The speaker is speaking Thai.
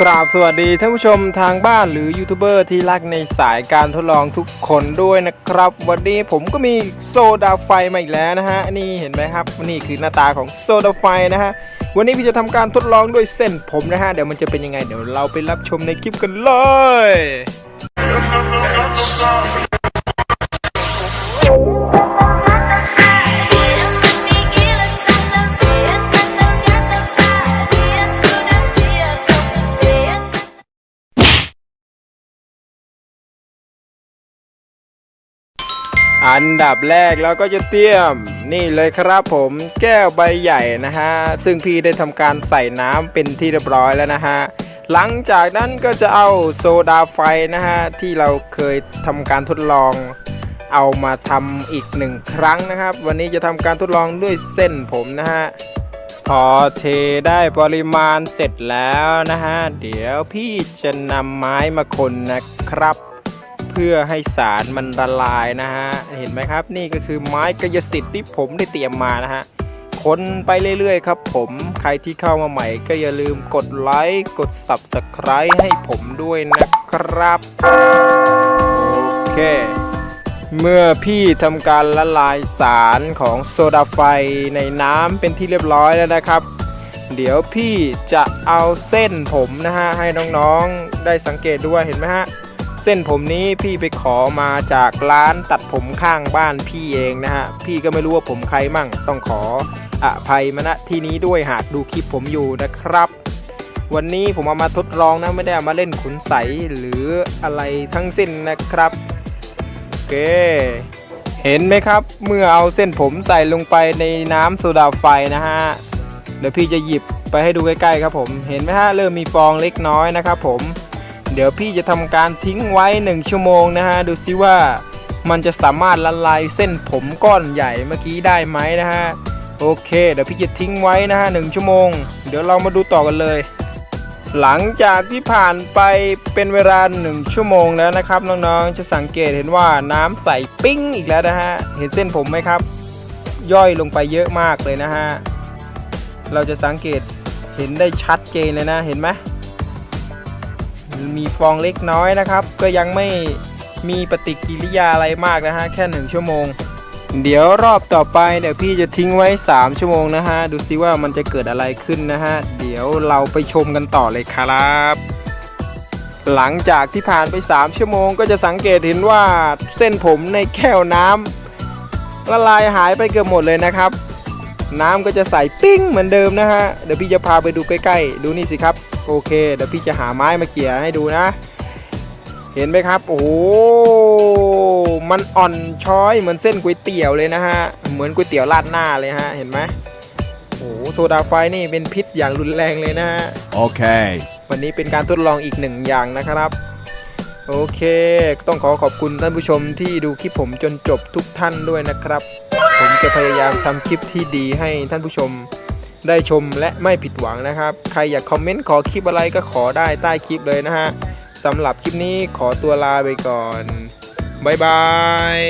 กราบสวัสดีท่านผู้ชมทางบ้านหรือยูทูบเบอร์ที่รักในสายการทดลองทุกคนด้วยนะครับ วันนี้ผมก็มีโซดาไฟมาอีกแล้วนะฮะนี่เห็นไหมครับ นี่คือหน้าตาของโซดาไฟนะฮะวันนี้พี่จะทำการทดลองด้วยเส้นผมนะฮะเดี๋ยวมันจะเป็นยังไงเดี๋ยวเราไปรับชมในคลิปกันเลย อันดับแรกเราก็จะเตรียมนี่เลยครับผมแก้วใบใหญ่นะฮะ ซึ่งพี่ได้ทำการใส่น้ำเป็นที่เรียบร้อยแล้วนะฮะ หลังจากนั้นก็จะเอาโซดาไฟนะฮะ ที่เราเคยทำการทดลอง เอามาทำอีกหนึ่งครั้งนะครับ วันนี้จะทำการทดลองด้วยเส้นผมนะฮะ พอเทได้ปริมาณเสร็จแล้วนะฮะ เดี๋ยวพี่จะนำไม้มาคนนะครับ พื่อให้สารมันละลายนะฮะ เห็นไหมครับ นี่ก็คือไม้กายสิทธิ์ที่ผมได้เตรียมมานะฮะคนไปเรื่อยๆครับผมใครที่เข้ามาใหม่ก็อย่าลืมกดไลค์กด Subscribe ให้ผมด้วยนะครับ โอเค เมื่อพี่ทำการละลายสารของโซดาไฟในน้ำเป็นที่เรียบร้อยแล้วนะครับ เดี๋ยวพี่จะเอาเส้นผมนะฮะ ให้น้องๆได้สังเกตด้วยเห็นไหมฮะ เส้นผมนี้พี่ไปขอมาจากร้านตัดผมข้างบ้านพี่เองนะฮะ พี่ก็ไม่รู้ว่าผมใครมั่ง ต้องขออภัยมาณที่นี้ด้วยหากดูคลิปผมอยู่นะครับ วันนี้ผมเอามาทดลองนะไม่ได้ามาเล่นขุนใสหรืออะไรทั้งสิ้นนะครับโอเคเห็นไหมครับ เมื่อเอาเส้นผมใส่ลงไปในน้ำโซดาไฟนะฮะเดี๋ยวพี่จะหยิบไปให้ดูใกล้ๆครับผม เห็นไหมฮะเริ่มมีฟองเล็กน้อยนะครับผม เดี๋ยวพี่จะทำการทิ้งไว้ 1 ชั่วโมงนะฮะ ดูซิว่ามันจะสามารถละลายเส้นผมก้อนใหญ่เมื่อกี้ได้ไหมนะฮะ โอเค เดี๋ยวพี่จะทิ้งไว้นะฮะหชั่วโมง เดี๋ยวเรามาดูต่อกันเลย หลังจากที่ผ่านไปเป็นเวลา 1 ชั่วโมงแล้วนะครับน้องๆ จะสังเกตเห็นว่าน้ำใสปิ้งอีกแล้วนะฮะ เห็นเส้นผมไหมครับ ย่อยลงไปเยอะมากเลยนะฮะ เราจะสังเกตเห็นได้ชัดเจนเลยนะ เห็นไหม มีฟองเล็กน้อยนะครับ ก็ยังไม่มีปฏิกิริยาอะไรมากนะฮะแค่ 1 ชั่วโมง เดี๋ยวรอบต่อไปเดี๋ยวพี่จะทิ้งไว้ 3 ชั่วโมงนะฮะดูซิว่ามันจะเกิดอะไรขึ้นนะฮะเดี๋ยวเราไปชมกันต่อเลยครับ หลังจากที่ผ่านไป 3 ชั่วโมง ก็จะสังเกตเห็นว่าเส้นผมในแก้วน้ำละลายหายไปเกือบหมดเลยนะครับ น้ำก็จะใสปิ้งเหมือนเดิมนะฮะ เดี๋ยวพี่จะพาไปดูใกล้ๆ ดูนี่สิครับ โอเค เดี๋ยวพี่จะหาไม้มาเขี่ยให้ดูนะ เห็นไหมครับ โอ้โห มันอ่อนช้อยเหมือนเส้นก๋วยเตี๋ยวเลยนะฮะ เหมือนก๋วยเตี๋ยวราดหน้าเลยฮะ เห็นไหมโอ้โห โซดาไฟนี่เป็นพิษอย่างรุนแรงเลยนะฮะ Okay. วันนี้เป็นการทดลองอีกหนึ่งอย่างนะครับโอเค ต้องขอขอบคุณท่านผู้ชมที่ดูคลิปผมจนจบทุกท่านด้วยนะครับผม จะพยายามทำคลิปที่ดีให้ท่านผู้ชมได้ชมและไม่ผิดหวังนะครับ ใครอยากคอมเมนต์ขอคลิปอะไรก็ขอได้ใต้คลิปเลยนะฮะสำหรับคลิปนี้ขอตัวลาไปก่อน บ๊ายบาย